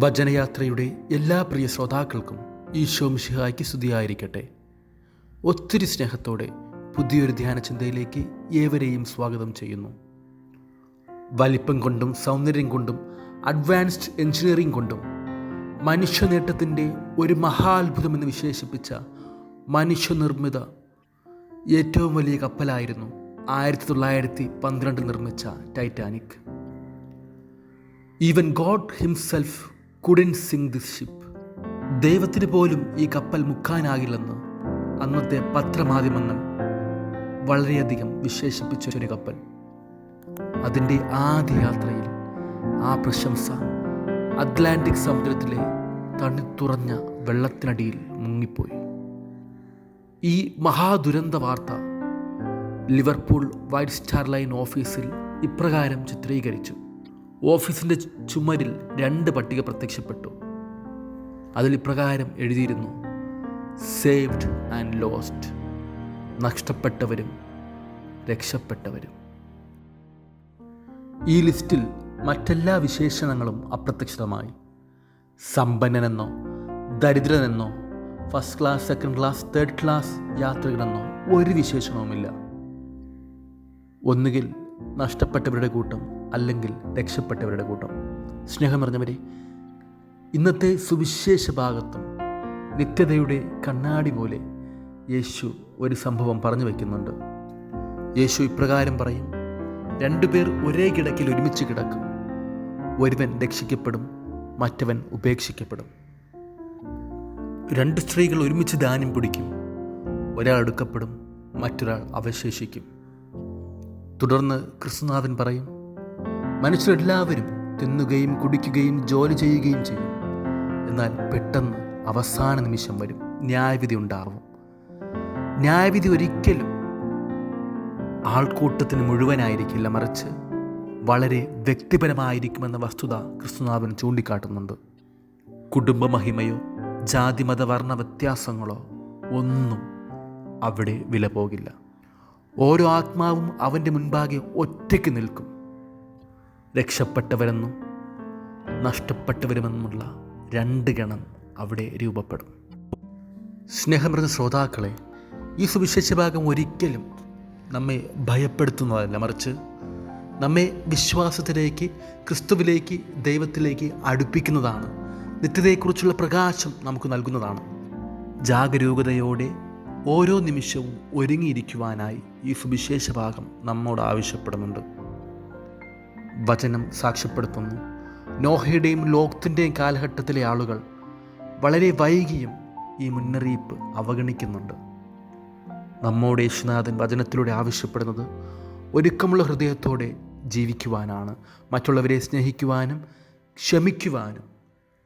വചനയാത്രയുടെ എല്ലാ പ്രിയ ശ്രോതാക്കൾക്കും ഈശോ മിഷിഹായ്ക്ക് സ്തുതിയായിരിക്കട്ടെ. ഒത്തിരി സ്നേഹത്തോടെ പുതിയൊരു ധ്യാന ചിന്തയിലേക്ക് ഏവരെയും സ്വാഗതം ചെയ്യുന്നു. വലിപ്പം കൊണ്ടും സൗന്ദര്യം കൊണ്ടും അഡ്വാൻസ്ഡ് എഞ്ചിനീയറിംഗ് കൊണ്ടും മനുഷ്യനേട്ടത്തിന്റെ ഒരു മഹാത്ഭുതമെന്ന് വിശേഷിപ്പിച്ച മനുഷ്യനിർമ്മിത ഏറ്റവും വലിയ കപ്പലായിരുന്നു ആയിരത്തി തൊള്ളായിരത്തി പന്ത്രണ്ട് നിർമ്മിച്ച Titanic. Even God himself couldn't sink this ship. ദൈവത്തിന് പോലും ഈ കപ്പൽ മുക്കാനാകില്ലെന്ന് അന്നത്തെ പത്രമാധ്യമങ്ങൾ വളരെയധികം വിശേഷിപ്പിച്ച ഒരു കപ്പൽ. അതിന്റെ ആദ്യ യാത്രയിൽ ആ പ്രശംസ അറ്റ്ലാന്റിക് സമുദ്രത്തിലെ തണുത്തുറഞ്ഞ വെള്ളത്തിനടിയിൽ മുങ്ങിപ്പോയി. ഈ മഹാദുരന്ത വാർത്ത ലിവർപൂൾ വൈറ്റ് സ്റ്റാർ ലൈൻ ഓഫീസിൽ ഇപ്രകാരം ചിത്രീകരിച്ചു. ഓഫീസിന്റെ ചുമരിൽ രണ്ട് പട്ടിക പ്രത്യക്ഷപ്പെട്ടു. അതിൽ ഇപ്രകാരം എഴുതിയിരുന്നു സേവ്ഡ് ആൻഡ് ലോസ്റ്റ് നഷ്ടപ്പെട്ടവരും രക്ഷപ്പെട്ടവരും. ഈ ലിസ്റ്റിൽ മറ്റെല്ലാ വിശേഷണങ്ങളും അപ്രത്യക്ഷിതമായി. സമ്പന്നനെന്നോ ദരിദ്രനെന്നോ first class second class third class യാത്രികനെന്നോ ഒരു വിശേഷണവുമില്ല. ഒന്നുകിൽ നഷ്ടപ്പെട്ടവരുടെ കൂട്ടം അല്ലെങ്കിൽ രക്ഷപ്പെട്ടവരുടെ കൂട്ടം. സ്നേഹം നിറഞ്ഞവരെ ഇന്നത്തെ സുവിശേഷ ഭാഗത്തും നിത്യതയുടെ കണ്ണാടി പോലെ യേശു ഒരു സംഭവം പറഞ്ഞു വയ്ക്കുന്നുണ്ട് യേശു ഇപ്രകാരം പറയും രണ്ടുപേർ ഒരേ കിടക്കിൽ ഒരുമിച്ച് കിടക്കും. ഒരുവൻ രക്ഷിക്കപ്പെടും മറ്റവൻ ഉപേക്ഷിക്കപ്പെടും. രണ്ട് സ്ത്രീകൾ ഒരുമിച്ച് ധാന്യം പിടിക്കും ഒരാൾ എടുക്കപ്പെടും മറ്റൊരാൾ അവശേഷിക്കും. തുടർന്ന് കൃഷ്ണനാഥൻ പറയും മനുഷ്യരെല്ലാവരും തിന്നുകയും കുടിക്കുകയും ജോലി ചെയ്യുകയും ചെയ്യും. എന്നാൽ പെട്ടെന്ന് അവസാന നിമിഷം വരും. ന്യായവിധി ഉണ്ടാവും. ന്യായവിധി ഒരിക്കലും ആൾക്കൂട്ടത്തിന് മുഴുവനായിരിക്കില്ല മറിച്ച് വളരെ വ്യക്തിപരമായിരിക്കുമെന്ന വസ്തുത ക്രിസ്തുനാഥൻ ചൂണ്ടിക്കാട്ടുന്നുണ്ട്. കുടുംബമഹിമയോ ജാതിമത വർണ വ്യത്യാസങ്ങളോ ഒന്നും അവിടെ വില പോകില്ല ഓരോ ആത്മാവും അവന്റെ മുൻപാകെ ഒറ്റയ്ക്ക് നിൽക്കും. രക്ഷപ്പെട്ടവരെന്നും നഷ്ടപ്പെട്ടവരുമെന്നുമുള്ള രണ്ട് ഗണം അവിടെ രൂപപ്പെടും. സ്നേഹമൃത ശ്രോതാക്കളെ ഈ സുവിശേഷ ഭാഗം ഒരിക്കലും നമ്മെ ഭയപ്പെടുത്തുന്നതല്ല. മറിച്ച് നമ്മെ വിശ്വാസത്തിലേക്ക് ക്രിസ്തുവിലേക്ക് ദൈവത്തിലേക്ക് അടുപ്പിക്കുന്നതാണ്. നിത്യതയെക്കുറിച്ചുള്ള പ്രകാശം നമുക്ക് നൽകുന്നതാണ്. ജാഗരൂകതയോടെ ഓരോ നിമിഷവും ഒരുങ്ങിയിരിക്കുവാനായി ഈ സുവിശേഷ ഭാഗം നമ്മോട് ആവശ്യപ്പെടുന്നുണ്ട്. വചനം സാക്ഷ്യപ്പെടുത്തുന്നു. നോഹയുടെയും ലോകത്തിന്റെയും കാലഘട്ടത്തിലെ ആളുകൾ വളരെ വൈകിയും ഈ മുന്നറിയിപ്പ് അവഗണിക്കുന്നുണ്ട്. നമ്മോട് യേശുനാഥൻ വചനത്തിലൂടെ ആവശ്യപ്പെടുന്നത് ഒരുക്കമുള്ള ഹൃദയത്തോടെ ജീവിക്കുവാനാണ്. മറ്റുള്ളവരെ സ്നേഹിക്കുവാനും ക്ഷമിക്കുവാനും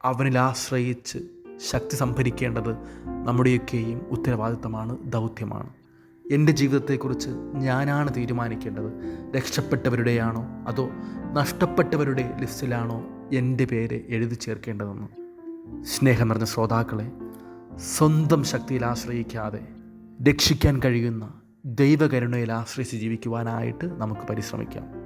അവനിൽ ആശ്രയിച്ച് ശക്തി സംഭരിക്കേണ്ടത് നമ്മുടെയൊക്കെയും ഉത്തരവാദിത്തമാണ് ദൗത്യമാണ്. എന്റെ ജീവിതത്തെക്കുറിച്ച് ഞാനാണ് തീരുമാനിക്കേണ്ടത്. രക്ഷപ്പെട്ടവരുടെയാണോ അതോ നഷ്ടപ്പെട്ടവരുടെ ലിസ്റ്റിലാണോ എന്റെ പേര് എഴുതി ചേർക്കേണ്ടതെന്ന്. സ്നേഹം നിറഞ്ഞ ശ്രോതാക്കളെ സ്വന്തം ശക്തിയിൽ ആശ്രയിക്കാതെ രക്ഷിക്കാൻ കഴിയുന്ന ദൈവകരുണയിൽ ആശ്രയിച്ച് ജീവിക്കുവാനായിട്ട് നമുക്ക് പരിശ്രമിക്കാം.